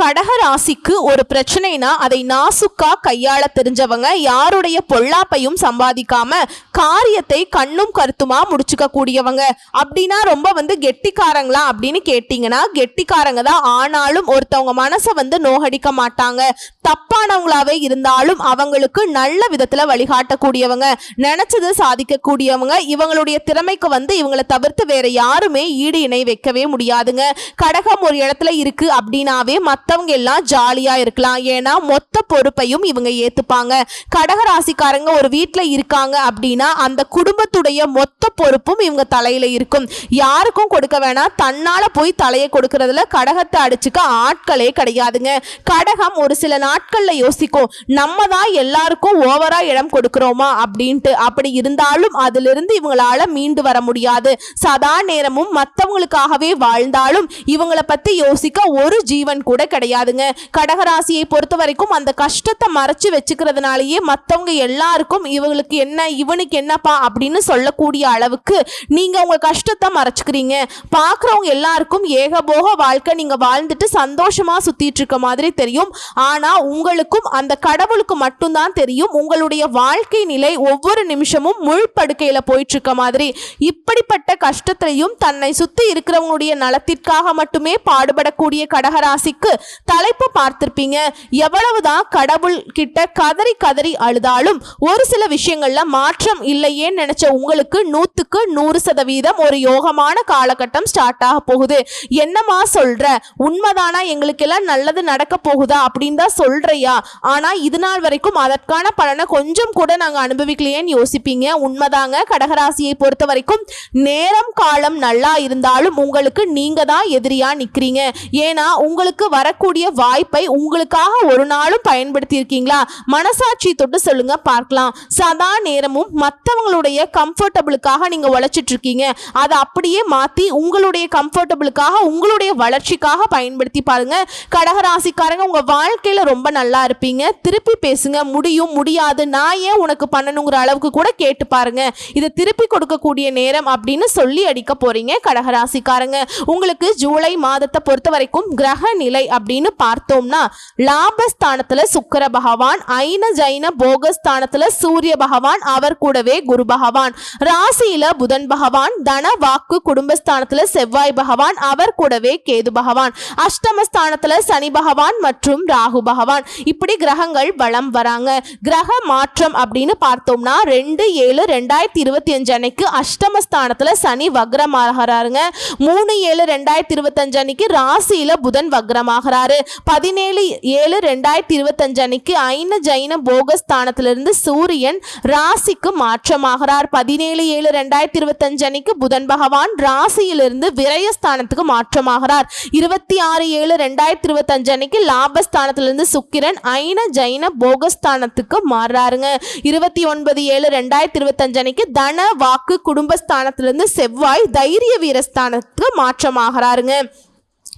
கடக ராசிக்கு ஒரு பிரச்சனைனா அதை நாசுக்கா கையாள தெரிஞ்சவங்க யாருடைய பொல்லாப்பையும் சம்பாதிக்காம காரியத்தை கண்ணும் கருத்துமா முடிச்சுக்க கூடியவங்க. அப்படின்னா ரொம்ப வந்து கெட்டிக்காரங்களா அப்படின்னு கேட்டிங்கன்னா கெட்டிக்காரங்க தான் ஆனாலும் ஒருத்தவங்க மனசை வந்து நோகடிக்க மாட்டாங்க. தப்பானவங்களாவே இருந்தாலும் அவங்களுக்கு நல்ல விதத்துல வழிகாட்டக்கூடியவங்க நினைச்சது சாதிக்கக்கூடியவங்க இவங்களுடைய திறமைக்கு வந்து இவங்களை தவிர்த்து வேற யாருமே ஈடு இணை வைக்கவே முடியாதுங்க. கடகம் ஒரு இடத்துல இருக்கு அப்படின்னாவே மற்றவங்க எல்லாம் ஜாலியா இருக்கலாம். ஏன்னா மொத்த பொறுப்பையும் இவங்க ஏத்துப்பாங்க. கடக ராசிக்காரங்க ஒரு வீட்டில் இருக்காங்க அப்படின்னா அந்த குடும்பத்துடைய மொத்த பொறுப்பும் இவங்க தலையில இருக்கும். யாருக்கும் கொடுக்க வேணாம். தன்னால போய் தலையை கொடுக்கறதுல கடகத்தை அடிச்சுக்க ஆட்களே கிடையாதுங்க. கடகம் ஒரு சில நாட்கள்ல யோசிக்கும். நம்ம தான் எல்லாருக்கும் ஓவரா இடம் கொடுக்கிறோமா அப்படின்ட்டு. அப்படி இருந்தாலும் அதிலிருந்து இவங்களால மீண்டு வர முடியாது. சதா நேரமும் மற்றவங்களுக்காகவே வாழ்ந்தாலும் இவங்களை பத்தி யோசிக்க ஒரு ஜீவன் கூட கிடையாதுங்க. கடகராசியை பொறுத்த வரைக்கும் அந்த கஷ்டத்தை மறைச்சு வச்சுக்கிறதுனாலயே மற்றவங்க எல்லாருக்கும் இவங்களுக்கு என்ன இவனுக்கு என்னப்பா அப்படின்னு சொல்லக்கூடிய அளவுக்கு நீங்க உங்க கஷ்டத்தை மறைச்சுக்கிறீங்க. பார்க்குறவங்க எல்லாருக்கும் ஏகபோக வாழ்க்கை நீங்க வாழ்ந்துட்டு சந்தோஷமா சுத்திட்டு இருக்க மாதிரி தெரியும். ஆனா உங்களுக்கும் அந்த கடவுளுக்கு மட்டும்தான் தெரியும். உங்களுடைய வாழ்க்கை நிலை ஒவ்வொரு நிமிஷமும் முழுப்படுக்கையில போயிட்டு இருக்க மாதிரி. இப்படிப்பட்ட கஷ்டத்தையும் தன்னை சுத்தி இருக்கிறவங்களுடைய நலத்திற்காக மட்டுமே பாடுபடக்கூடிய கடகராசிக்கு தலைப்பு பார்த்திருப்பீங்க. எவ்வளவுதான் கடவுள் கிட்ட கதறி கதறி அழுதாலும் ஒரு சில விஷயங்கள்ல மாற்றம் இல்லையேன்னு நினைச்ச உங்களுக்கு நூத்துக்கு நூறு சதவீதம் ஒரு யோகமான காலகட்டம் ஸ்டார்ட் ஆக போகுது. என்னமா சொல்ற? உண்மைதானா? எங்களுக்கு எல்லாம் நல்லது நடக்க போகுதா? அப்படின்னு தான் சொல்றியா? ஆனா இது நாள் வரைக்கும் அதற்கான பலனை கொஞ்சம் கூட நாங்க அனுபவிக்கலையேன்னு யோசிப்பீங்க. உண்மைதாங்க. கடகராசியை பொறுத்த வரைக்கும் நேரம் காலம் நல்லா இருந்தாலும் உங்களுக்கு நீங்க தான் எதிரியா நிக்கிறீங்க. ஏன்னா உங்களுக்கு வர வரக்கூடிய வாய்ப்பை உங்களுக்காக ஒரு நாளும் பயன்படுத்தி இருக்கீங்களா மனசாட்சி தொட்டு சொல்லுங்க பார்க்கலாம். சதா நேரமும் மற்றவங்களுடைய கம்ஃபர்டபுளுக்காக நீங்க உழைச்சிட்டு இருக்கீங்க அதை அப்படியே மாத்தி உங்களுடைய கம்ஃபர்டபுளுக்காக உங்களுடைய வளர்ச்சிக்காக பயன்படுத்தி பாருங்க. கடகராசிக்காரங்க உங்க வாழ்க்கையில ரொம்ப நல்லா இருப்பீங்க. திருப்பி பேசுங்க முடியும் முடியாது. நான் ஏன் உனக்கு பண்ணணுங்கிற அளவுக்கு கூட கேட்டு பாருங்க. இதை திருப்பி கொடுக்கக்கூடிய நேரம் அப்படின்னு சொல்லி அடிக்க போறீங்க கடகராசிக்காரங்க. உங்களுக்கு ஜூலை மாதத்தை பொறுத்த வரைக்கும் கிரக நிலை அப்படின்னு பார்த்தோம்னா லாபஸ்தானத்துல சுக்கிர பகவான் ஐன ஜைன போகஸ்தானத்துல சூரிய பகவான் அவர் கூடவே குரு பகவான். ராசியில புதன் பகவான் தன வாக்கு குடும்பஸ்தானத்துல செவ்வாய் பகவான் அவர் கூடவே கேது பகவான். அஷ்டமஸ்தானத்துல சனி பகவான் மற்றும் ராகு பகவான். இப்படி கிரகங்கள் வலம் வராங்க. கிரக மாற்றம் அப்படின்னு பார்த்தோம்னா ரெண்டு ஏழு ரெண்டாயிரத்தி இருபத்தி அஞ்சு அன்னைக்கு அஷ்டமஸ்தானத்துல சனி வக்ரமாகறாருங்க. மூணு ஏழு ரெண்டாயிரத்தி இருபத்தஞ்சு அன்னைக்கு ராசியில புதன் வக்ரமாகிறாரு. பதினேழு ஏழு ரெண்டாயிரத்தி இருபத்தஞ்சு அன்னைக்கு ஐன ஜைன போகஸ்தானத்திலிருந்து சூரியன் ராசிக்கு மாற்றமாகிறார். பதினேழு ஏழு ரெண்டாயிரத்தி இருபத்தஞ்சு அன்னைக்கு புதன் பகவான் ராசியிலிருந்து விரயஸ்தானத்துக்கு மாற்றமாகிறார். இருபத்தி ஆறு ஏழு ரெண்டாயிரத்தி இருபத்தஞ்சு அன்னைக்கு லாபஸ்தானத்திலிருந்து சுக்கிரன் ஐன ஜைன போகஸ்தானத்துக்கு மாறுறாருங்க. இருபத்தி ஒன்பது ஏழு ரெண்டாயிரத்தி இருபத்தஞ்சு அன்னைக்கு தன வாக்கு குடும்பஸ்தானத்திலிருந்து செவ்வாய் தைரிய வீரஸ்தானத்துக்கு மாற்றமாகிறாருங்க.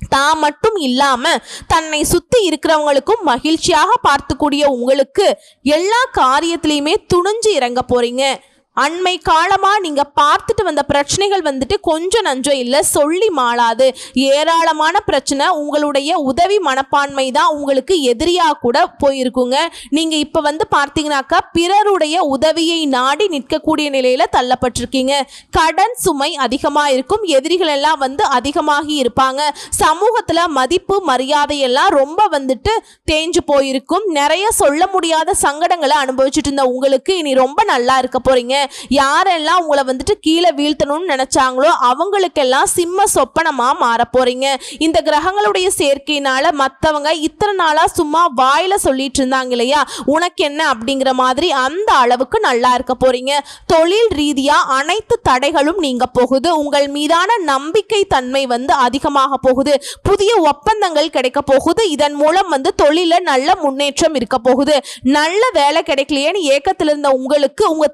தான் மட்டும் இல்லாம தன்னை சுத்தி இருக்கிறவங்களுக்கும் மகிழ்ச்சியாக பார்த்துக்கூடிய உங்களுக்கு எல்லா காரியத்திலையுமே துணிஞ்சு இறங்க போறீங்க. அண்மை காலமாக நீங்கள் பார்த்துட்டு வந்த பிரச்சனைகள் வந்துட்டு கொஞ்சம் நஞ்சம் இல்லை சொல்லி மாளாது. ஏராளமான பிரச்சனை உங்களுடைய உதவி மனப்பான்மை தான் உங்களுக்கு எதிரியாக கூட போயிருக்குங்க. நீங்கள் இப்போ வந்து பார்த்தீங்கன்னாக்கா பிறருடைய உதவியை நாடி நிற்கக்கூடிய நிலையில் தள்ளப்பட்டிருக்கீங்க. கடன் சுமை அதிகமாக இருக்கும் எதிரிகள் எல்லாம் வந்து அதிகமாகி இருப்பாங்க. சமூகத்தில் மதிப்பு மரியாதையெல்லாம் ரொம்ப வந்துட்டு தேஞ்சு போயிருக்கும். நிறைய சொல்ல முடியாத சங்கடங்களை அனுபவிச்சுட்டு இருந்த உங்களுக்கு இனி ரொம்ப நல்லா இருக்க போகிறீங்க யாரெல்லாம் உங்களை வந்துட்டு கீழே வீழ்த்தணும்னு நினைச்சாங்களோ அவங்களுக்கெல்லாம் சிம்ம சொப்பனமா மாற போறீங்க. இந்த கிரகங்களுடைய சேர்க்கையினால மற்றவங்க இத்தனை நாளா சும்மா வாயில சொல்லிட்டு இருந்தாங்க இல்லையா? உனக்கு என்ன அப்படிங்கிற மாதிரி அந்த அளவுக்கு நல்லா இருக்க போறீங்க. தொழில் ரீதியா அனைத்து தடைகளும் நீங்க போகுது. உங்கள் மீதான நம்பிக்கை தன்மை வந்து அதிகமாக போகுது. புதிய ஒப்பந்தங்கள் கிடைக்க போகுது. இதன் மூலம் வந்து தொழில நல்ல முன்னேற்றம் இருக்க போகுது. நல்ல வேலை கிடைக்கலையேன்னு ஏக்கத்தில் இருந்த உங்களுக்கு உங்க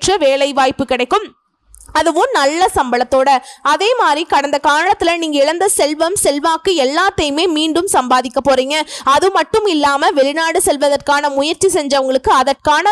திறமைக்கேற்ற வேலை வாய்ப்பு கிடைக்கும். அதுவும் நல்ல சம்பளத்தோட. அதே மாதிரி கடந்த காலத்துல நீங்க இழந்த செல்வம் செல்வாக்கு எல்லாத்தையுமே மீண்டும் சம்பாதிக்க போறீங்க. அது மட்டும் இல்லாம வெளிநாடு செல்வதற்கான முயற்சி செஞ்சவங்களுக்கு அதற்கான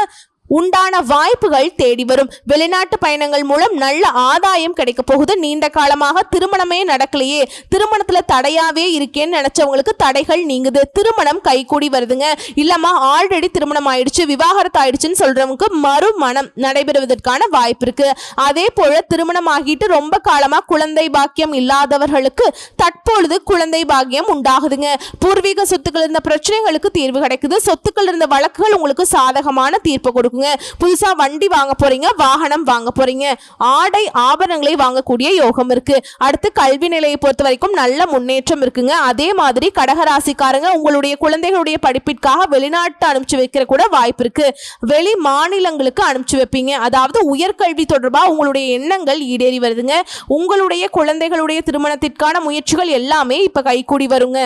உண்டான வாய்ப்புகள் தேடி வரும். வெளிநாட்டு பயணங்கள் மூலம் நல்ல ஆதாயம் கிடைக்க போகுது. நீண்ட காலமாக திருமணமே நடக்கலையே. திருமணத்துல தடையாவே இருக்கேன்னு நினைச்சவங்களுக்கு தடைகள் நீங்குது. திருமணம் கைகூடி வருதுங்க. இல்லம்மா ஆல்ரெடி திருமணம் ஆயிடுச்சு விவாகரத்து ஆயிடுச்சுன்னு சொல்றவங்களுக்கு மறுமணம் நடைபெறுவதற்கான வாய்ப்பு இருக்கு. அதே போல திருமணம் ஆகிட்டு ரொம்ப காலமா குழந்தை பாக்கியம் இல்லாதவர்களுக்கு தற்பொழுது குழந்தை பாக்கியம் உண்டாகுதுங்க. பூர்வீக சொத்துக்கள் இருந்த பிரச்சனைகளுக்கு தீர்வு கிடைக்குது. சொத்துக்கள் இருந்த வழக்குகள் உங்களுக்கு சாதகமான தீர்ப்பு கொடுக்கும் கொடுக்குங்க புதுசாக வண்டி வாங்க போகிறீங்க வாகனம் வாங்க போகிறீங்க ஆடை ஆபரணங்களை வாங்கக்கூடிய யோகம் இருக்குது அடுத்து கல்வி நிலையை பொறுத்த வரைக்கும் நல்ல முன்னேற்றம் இருக்குங்க. அதே மாதிரி கடகராசிக்காரங்க உங்களுடைய குழந்தைகளுடைய படிப்பிற்காக வெளிநாட்டு அனுப்பிச்சு வைக்கிற கூட வாய்ப்பு இருக்குது வெளி மாநிலங்களுக்கு அனுப்பிச்சு வைப்பீங்க. அதாவது உயர்கல்வி தொடர்பாக உங்களுடைய எண்ணங்கள் ஈடேறி வருதுங்க. உங்களுடைய குழந்தைகளுடைய திருமணத்திற்கான முயற்சிகள் எல்லாமே இப்போ கைகூடி வருங்க.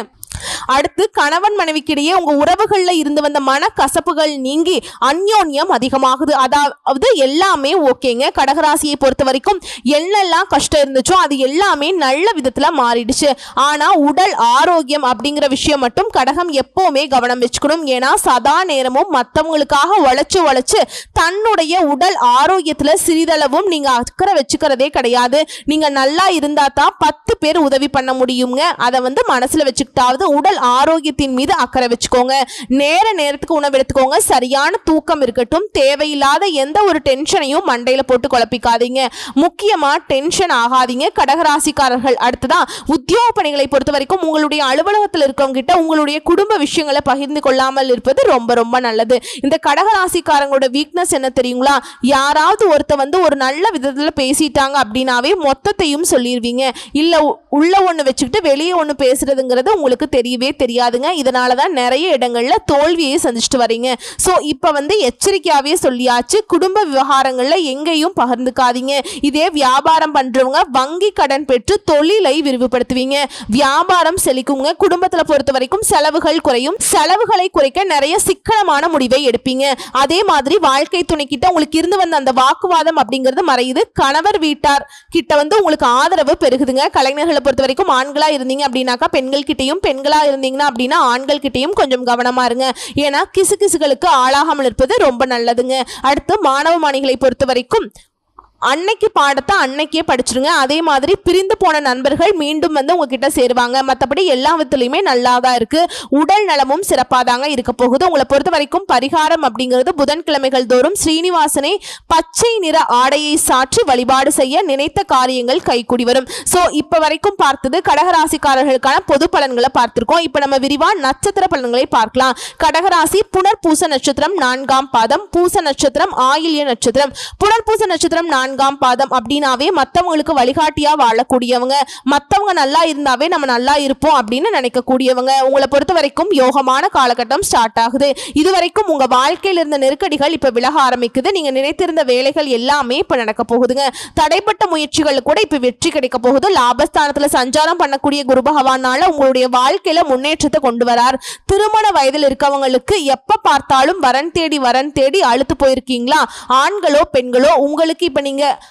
அடுத்து கணவன் மனைவிக்கிடையே உங்க உறவுகள்ல இருந்து வந்த மனக்கசப்புகள் நீங்கி அந்யோன்யம் அதிகமாகுது. அதாவது எல்லாமே ஓகேங்க. கடகராசியை பொறுத்த வரைக்கும் என்னெல்லாம் கஷ்டம் இருந்துச்சோ அது எல்லாமே நல்ல விதத்துல மாறிடுச்சு. ஆனா உடல் ஆரோக்கியம் அப்படிங்கிற விஷயம் மட்டும் கடகம் எப்பவுமே கவனம் வச்சுக்கணும். ஏன்னா சதா நேரமும் மற்றவங்களுக்காக உழைச்சு உழைச்சு தன்னுடைய உடல் ஆரோக்கியத்துல சிறிதளவும் நீங்க அக்கறை வச்சுக்கிறதே கிடையாது. நீங்க நல்லா இருந்தா தான் பத்து பேர் உதவி பண்ண முடியுங்க. அதை வந்து மனசுல வச்சுக்கிட்டாவது உடல் ஆரோக்கியத்தின் மீது அக்கறை வச்சுக்கோங்க. நேர நேரத்துக்கு உணவு எடுத்துக்கோங்க. சரியான தூக்கம் இருக்கட்டும். தேவையில்லாத எந்த ஒரு டென்ஷனையும் மண்டையில போட்டு குழப்பிக்காதீங்க. முக்கியமா டென்ஷன் ஆகாதீங்க. கடகராசிக்காரர்கள் அடுத்ததான் உத்தியோக பணிகளை பொறுத்த வரைக்கும் உங்களுடைய அலுவலகத்தில் இருக்கவங்க கிட்ட உங்களுடைய குடும்ப விஷயங்களை பகிர்ந்து கொள்ளாமல் இருப்பது ரொம்ப ரொம்ப நல்லது. இந்த கடகராசிக்காரங்களோட வீக்னஸ் என்ன தெரியுங்களா? யாராவது ஒருத்த வந்து ஒரு நல்ல விதத்துல பேசிட்டாங்க அப்படின்னாவே மொத்தத்தையும் சொல்லிடுவீங்க இல்ல உள்ள ஒண்ணு வச்சுக்கிட்டு வெளியே ஒண்ணு பேசுறதுங்கிறது உங்களுக்கு தெரியவே தெரியாதுங்க. இதனால தான் நிறைய இடங்களில் தோல்வியை சந்திச்சுட்டு வரீங்க. ஸோ இப்போ வந்து எச்சரிக்கையாகவே சொல்லியாச்சு. குடும்ப விவகாரங்களில் எங்கேயும் பகிர்ந்துக்காதீங்க. இதே வியாபாரம் பண்ணுறவங்க வங்கி கடன் பெற்று தொழிலை விரிவுபடுத்துவீங்க. வியாபாரம் செழிக்குங்க. குடும்பத்தில் பொறுத்த வரைக்கும் செலவுகள் குறையும். செலவுகளை குறைக்க நிறைய சிக்கனமான முடிவை எடுப்பீங்க. அதே மாதிரி வாழ்க்கை துணை கிட்ட உங்களுக்கு இருந்து வந்த அந்த வாக்குவாதம் அப்படிங்கிறது மறையுது. கணவர் வீட்டார் கிட்ட வந்து உங்களுக்கு ஆதரவு பெருகுதுங்க. கலைஞர்களை பொறுத்த வரைக்கும் ஆண்களா இருந்தீங்க அப்படின்னாக்கா பெண்கள் கிட்டயும் பெண்களா இருந்தீங்கன்னா அப்படின்னா ஆண்கள்கிட்டையும் கொஞ்சம் கவனமா இருங்க. ஏன்னா கிசு கிசுகளுக்கு ஆளாகாமல் இருப்பது ரொம்ப நல்லதுங்க. அடுத்து மாணவ மாணிகளை பொறுத்த வரைக்கும் அன்னைக்கு பாடத்தை அன்னைக்கே படிச்சிருங்க. அதே மாதிரி பிரிந்து போன நண்பர்கள் மீண்டும் வந்து உங்ககிட்ட சேருவாங்க. மற்றபடி எல்லா விதத்துலையுமே நல்லா தான் இருக்கு. உடல் நலமும் சிறப்பாக தாங்க இருக்க போகுது. உங்களை பொறுத்த வரைக்கும் பரிகாரம் அப்படிங்கிறது புதன்கிழமைகள் தோறும் ஸ்ரீனிவாசனை பச்சை நிற ஆடையை சாற்றி வழிபாடு செய்ய நினைத்த காரியங்கள் கைகூடி வரும். ஸோ இப்போ வரைக்கும் பார்த்தது கடகராசிக்காரர்களுக்கான பொது பலன்களை பார்த்துருக்கோம். இப்போ நம்ம விரிவாக நட்சத்திர பலன்களை பார்க்கலாம். கடகராசி புனர்பூச நட்சத்திரம் நான்காம் பாதம். பூச நட்சத்திரம் ஆயில்ய நட்சத்திரம். புனர்பூச நட்சத்திரம் நான்கு நான்காம் பாதம் அப்படின்னாவே மற்றவங்களுக்கு வழிகாட்டியா வாழக்கூடியவங்க. மற்றவங்க நல்லா இருந்தாவே நம்ம நல்லா இருப்போம் அப்படின்னு நினைக்கக்கூடியவங்க. உங்களை பொறுத்த வரைக்கும் யோகமான காலகட்டம் ஸ்டார்ட் ஆகுது. இது வரைக்கும் உங்க வாழ்க்கையில் இருந்த நெருக்கடிகள் இப்ப விலக ஆரம்பிக்குது. நீங்கள் நினைத்திருந்த வேலைகள் எல்லாமே இப்ப நடக்க போகுதுங்க. தடைப்பட்ட முயற்சிகள் கூட இப்ப வெற்றி கிடைக்க போகுது. லாபஸ்தானத்துல சஞ்சாரம் பண்ணக்கூடிய குரு பகவானால உங்களுடைய வாழ்க்கையில முன்னேற்றத்தை கொண்டு வரார். திருமண வயதில் இருக்கவங்களுக்கு எப்ப பார்த்தாலும் வரன் தேடி வரன் தேடி அழுத்து போயிருக்கீங்களா? ஆண்களோ பெண்களோ உங்களுக்கு இப்ப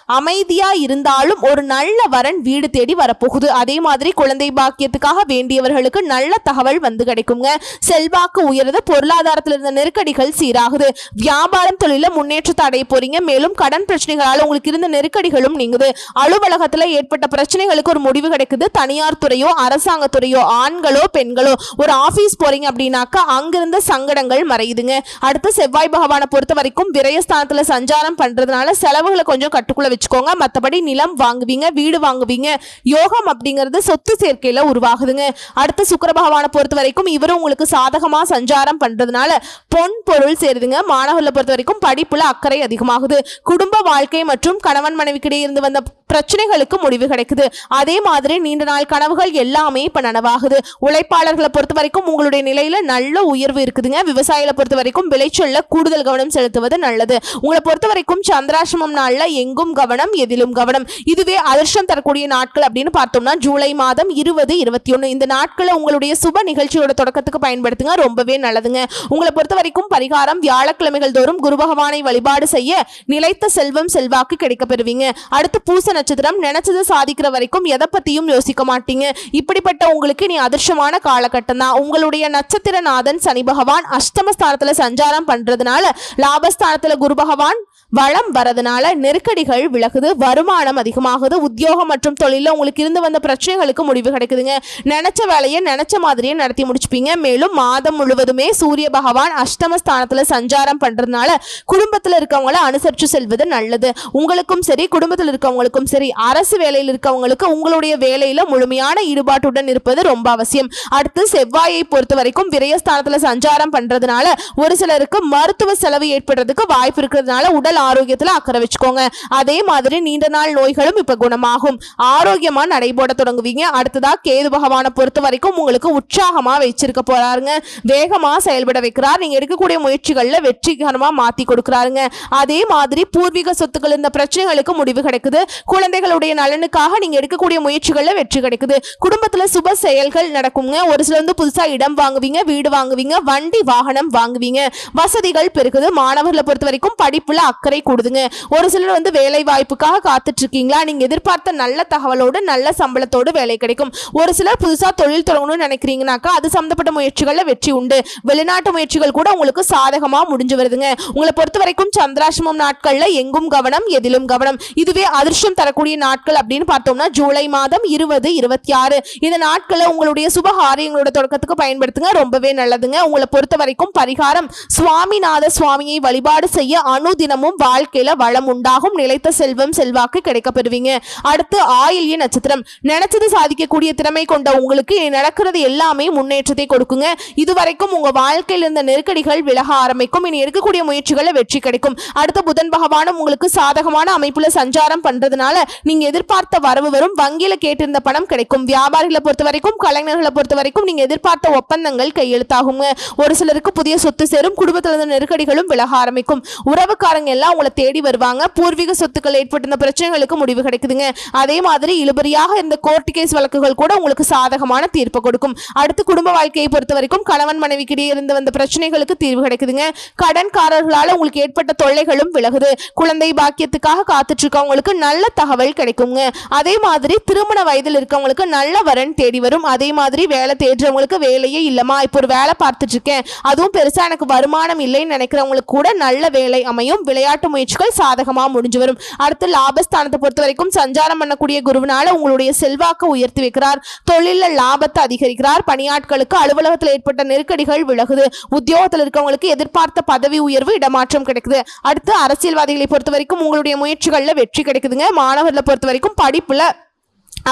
அமைதியா இருந்தாலும் ஒரு நல்ல வரன் வீடு தேடி வரப்போகுது. அதே மாதிரி குழந்தை பாக்கியத்துக்காக வேண்டியவர்களுக்கு நல்ல தகவல் வந்து கிடைக்குங்க. செல்வாக்கு உயருது பொருளாதாரத்தில் இருந்த நெருக்கடிகள் சீராகுது. வியாபாரம் தொழில முன்னேற்றத்தை அடைய போறீங்க. மேலும் கடன் பிரச்சனைகளால உங்களுக்கு இருந்த நெருக்கடிகளும் நீங்குது. அலுவலகத்துல ஏற்பட்ட பிரச்சனைகளுக்கு ஒரு முடிவு கிடைக்குது. தனியார் துறையோ அரசாங்க துறையோ ஆண்களோ பெண்களோ ஒரு ஆபீஸ் போறீங்க அப்படின்னாக்கா அங்கிருந்த சங்கடங்கள் மறையுதுங்க. அடுத்து செவ்வாய் பகவானை பொறுத்த வரைக்கும் விரயஸ்தானத்துல சஞ்சாரம் பண்றதுனால செலவுகளை கொஞ்சம் கட்டுக்குள்ள வச்சுக்கோங்க. மற்றபடி நிலம் வாங்குவீங்க வீடு வாங்குவீங்க. யோகம் அப்படிங்கிறது சொத்து சேர்க்கையில உருவாகுதுங்க. அடுத்து சுக்கர பகவானை பொறுத்த வரைக்கும் இவரும் உங்களுக்கு சாதகமா சஞ்சாரம் பண்றதுனால பொன் பொருள் சேருதுங்க. மாணவர்களை பொறுத்த வரைக்கும் படிப்புல அக்கறை அதிகமாகுது. குடும்ப வாழ்க்கை மற்றும் கணவன் மனைவிக்கிடையே இருந்து வந்த பிரச்சனைகளுக்கு முடிவு கிடைக்குது. அதே மாதிரி நீண்ட நாள் கனவுகள் எல்லாமே இப்ப நனவாகுது. உழைப்பாளர்களை பொறுத்த வரைக்கும் உங்களுடைய நிலையில நல்ல உயர்வு இருக்குதுங்க. விவசாயிகளை பொறுத்த வரைக்கும் விளைச்சல்ல கூடுதல் கவனம் செலுத்துவது நல்லது. உங்களை பொறுத்த வரைக்கும் சந்திராசிரமம் நாள்ல எங்க எங்கும் கவனம் எதிலும் கவனம். இதுவே அதிர்ஷ்டம் தரக்கூடிய நாட்கள் அப்படின்னு பார்த்தோம்னா ஜூலை மாதம் இருபது இருபத்தி ஒன்று இந்த நாட்களை உங்களுடைய சுப நிகழ்ச்சியோட தொடக்கத்துக்கு பயன்படுத்துங்க. ரொம்பவே நல்லதுங்க. உங்களை பொறுத்த வரைக்கும் பரிகாரம் வியாழக்கிழமைகள் தோறும் குரு பகவானை வழிபாடு செய்ய நிலைத்த செல்வம் செல்வாக்கு கிடைக்க பெறுவீங்க அடுத்து பூச நட்சத்திரம். நினைச்சதை சாதிக்கிற வரைக்கும் எதை பத்தியும் யோசிக்க மாட்டீங்க. இப்படிப்பட்ட உங்களுக்கு நீ அதிர்ஷ்டமான காலகட்டம் தான். உங்களுடைய நட்சத்திரநாதன் சனி பகவான் அஷ்டமஸ்தானத்துல சஞ்சாரம் பண்றதுனால லாபஸ்தானத்துல குரு பகவான் வளம் வரதுனால நெருக்க நெருக்கடிகள் விலகுது வருமானம் அதிகமாகுது உத்தியோகம் மற்றும் தொழிலில் உங்களுக்கு இருந்து வந்த பிரச்சனைகளுக்கு முடிவு கிடைக்குதுங்க. நினைச்ச வேலையை நினைச்ச மாதிரியே நடத்தி முடிச்சுப்பீங்க. மேலும் மாதம் முழுவதுமே சூரிய பகவான் அஷ்டமஸ்தானத்தில் சஞ்சாரம் பண்றதுனால குடும்பத்தில் இருக்கவங்கள அனுசரிச்சு செல்வது நல்லது. உங்களுக்கும் சரி குடும்பத்தில் இருக்கவங்களுக்கும் சரி அரசு வேலையில் இருக்கவங்களுக்கு உங்களுடைய வேலையில முழுமையான ஈடுபாட்டுடன் இருப்பது ரொம்ப அவசியம். அடுத்து செவ்வாயை பொறுத்த வரைக்கும் விரயஸ்தானத்தில் சஞ்சாரம் பண்றதுனால ஒரு சிலருக்கு மருத்துவ செலவு ஏற்படுறதுக்கு வாய்ப்பு இருக்கிறதுனால உடல் ஆரோக்கியத்தில் அக்கறை வச்சுக்கோங்க. அதே மாதிரி நீண்ட நாள் நோய்களும் இப்ப குணமாகும். ஆரோக்கியமா நடைபோட தொடங்குவீங்க. அடுத்ததா கேது பகவானை பொறுத்த வரைக்கும் உங்களுக்கு உற்சாகமா வச்சிருக்க போறாருங்க. வேகமா செயல்பட வைக்கிறார். நீங்க எடுக்கக்கூடிய முயற்சிகள்ல வெற்றிகரமா மாத்தி கொடுக்குறாருங்க. அதே மாதிரி பூர்வீக சொத்துக்கள் இந்த பிரச்சனைகளுக்கு முடிவு கிடைக்குது. குழந்தைகளுடைய நலனுக்காக நீங்க எடுக்கக்கூடிய முயற்சிகள்ல வெற்றி கிடைக்குது. குடும்பத்துல சுப செயல்கள் நடக்குங்க. ஒரு சிலர் வந்து புதுசா இடம் வாங்குவீங்க வீடு வாங்குவீங்க வண்டி வாகனம் வாங்குவீங்க. வசதிகள் பெருகுது. மாணவர்களை பொறுத்த வரைக்கும் படிப்புல அக்கறை கூடுதுங்க. ஒரு சிலர் வந்து வேலை வாய்ப்புக்காக காத்துட்டு இருக்கீங்களா நீங்க எதிர்பார்த்த நல்ல தகவலோடு நல்ல சம்பளத்தோடு வேலை கிடைக்கும். ஒரு சிலர் புதுசா தொழில் தொடங்கணும்னு நினைக்கிறீங்கனாக்கா அது சம்பந்தப்பட்ட முயற்சிகள்ல வெற்றி உண்டு. வெளிநாட்டு முயற்சிகள் கூட உங்களுக்கு சாதகமா முடிஞ்சு வருதுங்க. உங்களை பொறுத்த வரைக்கும் சந்திராசிரமம் நாட்கள்ல எங்கும் கவனம் எதிலும் கவனம். இதுவே அதிர்ஷ்டம் தரக்கூடிய நாட்கள் அப்படின்னு பார்த்தோம்னா ஜூலை மாதம் இருபது இருபத்தி ஆறு. இந்த நாட்களை உங்களுடைய சுபகாரியங்களோட தொடக்கத்துக்கு பயன்படுத்துங்க. ரொம்பவே நல்லதுங்க. உங்களை பொறுத்த வரைக்கும் பரிகாரம் சுவாமிநாத சுவாமியை வழிபாடு செய்ய அனுதினமும் வாழ்க்கையில வளம் உண்டாகும். நிலைத்த செல்வம் செல்வாக்கு கிடைக்கப்பெறுவீங்க. அடுத்து ஆயில்ய நட்சத்திரம். நினைச்சது சாதிக்கக்கூடிய திறமை கொண்ட உங்களுக்கு நடக்கிறது எல்லாமே முன்னேற்றத்தை கொடுக்குங்க. இதுவரைக்கும் உங்க வாழ்க்கையில் இருந்த நெருக்கடிகள் விலக ஆரம்பிக்கும். இனி இருக்கக்கூடிய முயற்சிகளை வெற்றி கிடைக்கும். அடுத்த புதன் பகவானும் உங்களுக்கு சாதகமான அமைப்புல சஞ்சாரம் பண்றதுனால நீங்க எதிர்பார்த்த வரவு வரும். வங்கியில கேட்டிருந்த பணம் கிடைக்கும். வியாபாரிகளை பொறுத்த வரைக்கும் கலைஞர்களை பொறுத்த வரைக்கும் நீங்க எதிர்பார்த்த ஒப்பந்தங்கள் கையெழுத்தாகுங்க. ஒரு சிலருக்கு புதிய சொத்து சேரும். குடும்பத்தில் இருந்த நெருக்கடிகளும் விலக ஆரம்பிக்கும். உறவுக்காரங்க எல்லாம் உங்களை தேடி வருவாங்க. பூர்வீக சொத்துக்கள் ஏற்பட்டிருந்த பிரச்சனைகளுக்கு முடிவு கிடைக்குதுங்க. அதே மாதிரி இழுபறியாக இருந்த கோர்ட் கேஸ் வழக்குகள் கூட உங்களுக்கு சாதகமான தீர்ப்பு கொடுக்கும். அடுத்து குடும்ப வாழ்க்கையை பொறுத்த வரைக்கும் கணவன் மனைவிக்கிடையே இருந்து வந்த பிரச்சனைகளுக்கு தீர்வு கிடைக்குதுங்க. கடன்காரர்களால் உங்களுக்கு ஏற்பட்ட தொல்லைகளும் விலகுது. குழந்தை பாக்கியத்துக்காக காத்துட்டு இருக்கவங்களுக்கு நல்ல தகவல் கிடைக்குங்க. அதே மாதிரி திருமண வயதில் இருக்கவங்களுக்கு நல்ல வரன் தேடி வரும். அதே மாதிரி வேலை தேடுறவங்களுக்கு வேலையே இல்லமா இப்போ ஒரு வேலை பார்த்துட்டு இருக்கேன் அதுவும் பெருசா எனக்கு வருமானம் இல்லைன்னு நினைக்கிறவங்களுக்கு கூட நல்ல வேலை அமையும். விளையாட்டு முயற்சிகள் சாதகமா முடிஞ்சு வரும். அடுத்து லாபஸ்தானத்தை பொறுத்த வரைக்கும் சஞ்சாரம் பண்ணக்கூடிய குருவினால உங்களுடைய செல்வாக்கு உயர்த்தி வைக்கிறார். தொழில லாபத்தை அதிகரிக்கிறார். பணியாட்களுக்கு அலுவலகத்தில் ஏற்பட்ட நெருக்கடிகள் விலகுது. உத்தியோகத்தில் இருக்கவங்களுக்கு எதிர்பார்த்த பதவி உயர்வு இடமாற்றம் கிடைக்குது. அடுத்து அரசியல்வாதிகளை பொறுத்த வரைக்கும் உங்களுடைய முயற்சிகளில் வெற்றி கிடைக்குதுங்க. மாணவர்களை பொறுத்த வரைக்கும் படிப்புல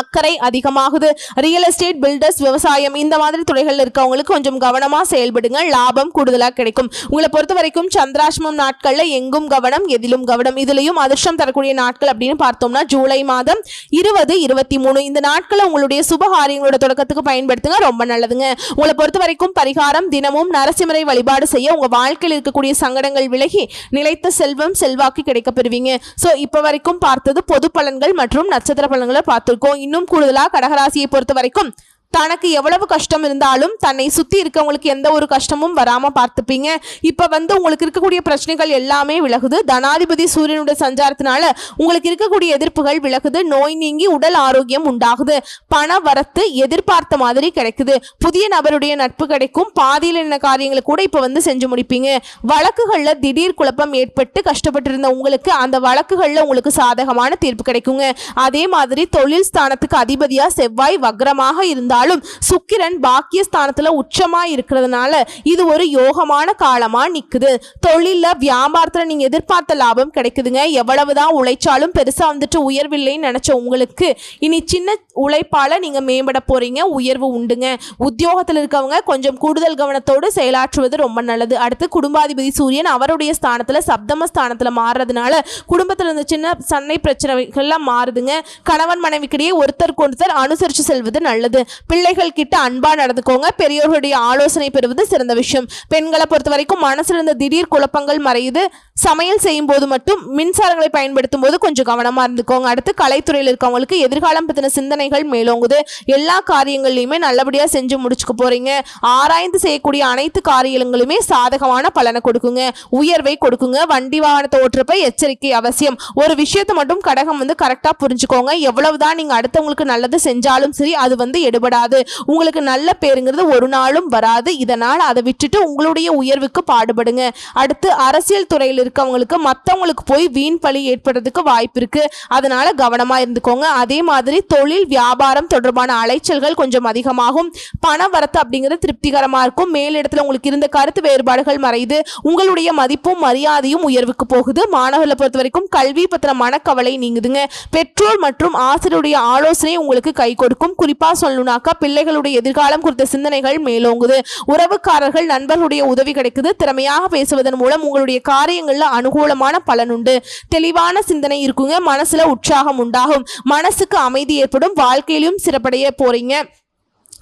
அக்கறை அதிகமாகுது. ரியல் எஸ்டேட் பில்டர்ஸ் விவசாயம் இந்த மாதிரி துறைகளில் இருக்கவங்களுக்கு கொஞ்சம் கவனமாக செயல்படுங்க. லாபம் கூடுதலாக கிடைக்கும். உங்களை பொறுத்த வரைக்கும் சந்திராஷ்மம் நாட்களில் எங்கும் கவனம் எதிலும் கவனம். இதுலையும் அதிர்ஷ்டம் தரக்கூடிய நாட்கள் அப்படின்னு பார்த்தோம்னா ஜூலை மாதம் இருபது இருபத்தி மூணு. இந்த நாட்களை உங்களுடைய சுபகாரியங்களோட தொடக்கத்துக்கு பயன்படுத்துங்க. ரொம்ப நல்லதுங்க. உங்களை பொறுத்த வரைக்கும் பரிகாரம் தினமும் நரசிம்மரை வழிபாடு செய்ய உங்கள் வாழ்க்கையில் இருக்கக்கூடிய சங்கடங்கள் விலகி நிலைத்த செல்வம் செல்வாக்கு கிடைக்கப்பெறுவீங்க. ஸோ இப்போ வரைக்கும் பார்த்தது பொது பலன்கள் மற்றும் நட்சத்திர பலன்களை பார்த்துருக்கோம். இன்னும் கூடுதலாக கடகராசியை பொறுத்த வரைக்கும் தனக்கு எவ்வளவு கஷ்டம் இருந்தாலும் தன்னை சுத்தி இருக்கவங்களுக்கு எந்த ஒரு கஷ்டமும் வராம பார்த்துப்பீங்க. இப்ப வந்து உங்களுக்கு இருக்கக்கூடிய பிரச்சனைகள் எல்லாமே விலகுது. தனாதிபதி சூரியனுடைய சஞ்சாரத்தினால உங்களுக்கு இருக்கக்கூடிய எதிர்ப்புகள் விலகுது. நோய் நீங்கி உடல் ஆரோக்கியம் உண்டாகுது. பண வரத்து எதிர்பார்த்த மாதிரி கிடைக்குது. புதிய நபருடைய நட்பு கிடைக்கும். பாதியில் என்ன காரியங்களை கூட இப்ப வந்து செஞ்சு முடிப்பீங்க. வழக்குகள்ல திடீர் குழப்பம் ஏற்பட்டு கஷ்டப்பட்டு இருந்த உங்களுக்கு அந்த வழக்குகள்ல உங்களுக்கு சாதகமான தீர்ப்பு கிடைக்குங்க. அதே மாதிரி தொழில் ஸ்தானத்துக்கு அதிபதியா செவ்வாய் வக்ரமாக இருந்தாலும் சுக்கிரன் பாக்கியஸ்தானத்துல உச்சமா இருக்கிறதுனால இது ஒரு யோகமான காலமா நிக்குது. தொழில வியாபாரத்துல நீங்க எதிர்பார்த்த லாபம் கிடைக்குதுங்க. எவ்வளவுதான் உழைச்சாலும் பெருசா வந்துட்டு உயர்வில்லைன்னு நினைச்ச உங்களுக்கு இனி சின்ன உழைப்பால நீங்க மேம்பட போறீங்க. உயர்வு உண்டுங்க. உத்தியோகத்தில் இருக்கவங்க கொஞ்சம் கூடுதல் கவனத்தோடு செயலாற்றுவது ரொம்ப நல்லது. அடுத்து குடும்பாதிபதி சூரியன் அவருடைய ஸ்தானத்துல சப்தம ஸ்தானத்துல மாறுறதுனால குடும்பத்துல இருந்த சின்ன சண்டை பிரச்சனைகள்லாம் மாறுதுங்க. கணவன் மனைவிக்கிடையே ஒருத்தருக்கு ஒருத்தர் அனுசரித்து செல்வது நல்லது. பிள்ளைகள் கிட்ட அன்பா நடந்துக்கோங்க. பெரியோர்களுடைய ஆலோசனை பெறுவது சிறந்த விஷயம். பெண்களை பொறுத்த வரைக்கும் மனசுல இருந்த திடீர் குழப்பங்கள் மறையுது. சமையல் செய்யும் போது மட்டும் மின்சாரங்களை பயன்படுத்தும் போது கொஞ்சம் கவனமா இருந்துக்கோங்க. அடுத்து கலைத்துறையில் இருக்கவங்களுக்கு எதிர்காலம் பத்தின சிந்தனைகள் மேலோங்குது. எல்லா காரியங்கள்லையுமே நல்லபடியா செஞ்சு முடிச்சுக்க போறீங்க. ஆராய்ந்து செய்யக்கூடிய அனைத்து காரியங்களுமே சாதகமான பலனை கொடுக்குங்க. உயர்வை கொடுக்குங்க. வண்டி வாகனத்தை ஓட்டுறப்ப எச்சரிக்கை அவசியம். ஒரு விஷயத்தை மட்டும் கடகம் வந்து கரெக்டா புரிஞ்சுக்கோங்க. எவ்வளவுதான் நீங்க அடுத்தவங்களுக்கு நல்லது செஞ்சாலும் சரி அது வந்து வராது. உங்களுக்கு நல்ல பேருங்கிறது ஒரு நாளும் வராது. இதனால் அதை விட்டுட்டு உங்களுடைய உயர்வுக்கு பாடுபடுங்க. அடுத்து அரசியல் துறையில் இருக்கவங்களுக்கு மற்றவங்களுக்கு போய் வீண் பழி ஏற்படுறதுக்கு வாய்ப்பு இருக்கு. அதனால கவனமா இருந்துக்கோங்க. அதே மாதிரி தொழில் வியாபாரம் தொடர்பான அலைச்சல்கள் கொஞ்சம் அதிகமாகும். பண வரத்து அப்படிங்கிறது திருப்திகரமாக இருக்கும். மேலிடத்தில் உங்களுக்கு இருந்த கருத்து வேறுபாடுகள் மறையுது. உங்களுடைய மதிப்பும் மரியாதையும் உயர்வுக்கு போகுது. மாணவர்களை பொறுத்த வரைக்கும் கல்வி பத்திர மனக்கவலை நீங்குதுங்க. பெற்றோர் மற்றும் ஆசிரியருடைய ஆலோசனை உங்களுக்கு கை கொடுக்கும். குறிப்பாக சொல்லணும்னாக்க பிள்ளைகளுடைய எதிர்காலம் குறித்த சிந்தனைகள் மேலோங்குது. உறவுக்காரர்கள் நண்பர்களுடைய உதவி கிடைக்குது. திறமையாக பேசுவதன் மூலம் உங்களுடைய காரியங்களில் அனுகூலமான பலன் உண்டு. தெளிவான சிந்தனை இருக்குங்க. மனசுல உற்சாகம் உண்டாகும். மனசுக்கு அமைதி ஏற்படும். வாழ்க்கையிலும் சிறப்படைய போறீங்க.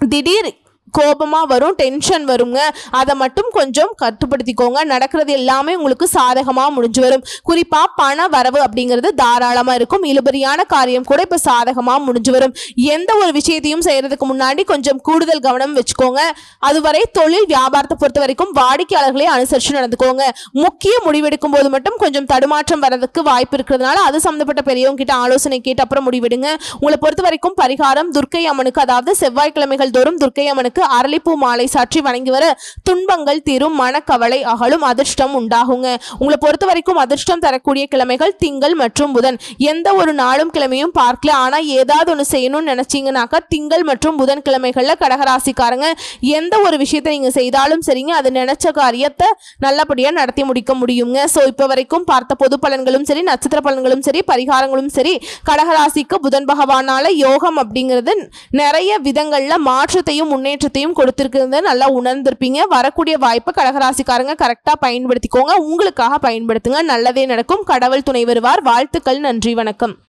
திடீர் கோபமாக வரும் டென்ஷன் வருங்க. அதை மட்டும் கொஞ்சம் கட்டுப்படுத்திக்கோங்க. நடக்கிறது எல்லாமே உங்களுக்கு சாதகமாக முடிஞ்சு வரும். குறிப்பாக பண வரவு அப்படிங்கிறது தாராளமாக இருக்கும். இழுபறியான காரியம் கூட இப்போ சாதகமாக முடிஞ்சு வரும். எந்த ஒரு விஷயத்தையும் செய்கிறதுக்கு முன்னாடி கொஞ்சம் கூடுதல் கவனம் வச்சுக்கோங்க. அதுவரை தொழில் வியாபாரத்தை பொறுத்த வரைக்கும் வாடிக்கையாளர்களை அனுசரித்து நடந்துக்கோங்க. முக்கிய முடிவெடுக்கும் போது மட்டும் கொஞ்சம் தடுமாற்றம் வர்றதுக்கு வாய்ப்பு இருக்கிறதுனால அது சம்மந்தப்பட்ட பெரியவங்க கிட்ட ஆலோசனை கேட்டு அப்புறம் முடிவெடுங்க. உங்களை பொறுத்த வரைக்கும் பரிகாரம் துர்க்கை அம்மனுக்கு அதாவது செவ்வாய்க்கிழமைகள் தோறும் துர்க்கை அம்மனுக்கு அரளிப்பூ மாலை சாற்றி வணங்கி வர துன்பங்கள் தீரும் மனக்கவலை அகலும் அதிர்ஷ்டம் உண்டாகுங்க. உங்களை பொறுத்த வரைக்கும் அதிர்ஷ்டம் தரக்கூடிய கிழமைகள் திங்கள் மற்றும் புதன். எந்த ஒரு நாளும் கிழமையும் பார்க்கல. ஆனா ஏதாவது ஒன்று செய்யணும்னு நினைச்சீங்கன்னாக்கா திங்கள் மற்றும் புதன் கிழமைகள்ல கடகராசிக்காரங்க எந்த ஒரு விஷயத்தை நீங்க செய்தாலும் சரிங்க அது நினைச்ச காரியத்தை நல்லபடியா நடத்தி முடிக்க முடியுங்க. ஸோ இப்போ வரைக்கும் பார்த்த பொது பலன்களும் சரி நட்சத்திர பலன்களும் சரி பரிகாரங்களும் சரி கடகராசிக்கு புதன் பகவானால யோகம் அப்படிங்கிறது நிறைய விதங்கள்ல மாற்றத்தையும் முன்னேற்ற முன்னேற்றத்தையும் கொடுத்திருக்கிறது நல்லா உணர்ந்திருப்பீங்க. வரக்கூடிய வாய்ப்பை கடகராசிக்காரங்க கரெக்டாக பயன்படுத்திக்கோங்க. உங்களுக்காக பயன்படுத்துங்க. நல்லதே நடக்கும். கடவுள் துணை வருவார். வாழ்த்துக்கள். நன்றி. வணக்கம்.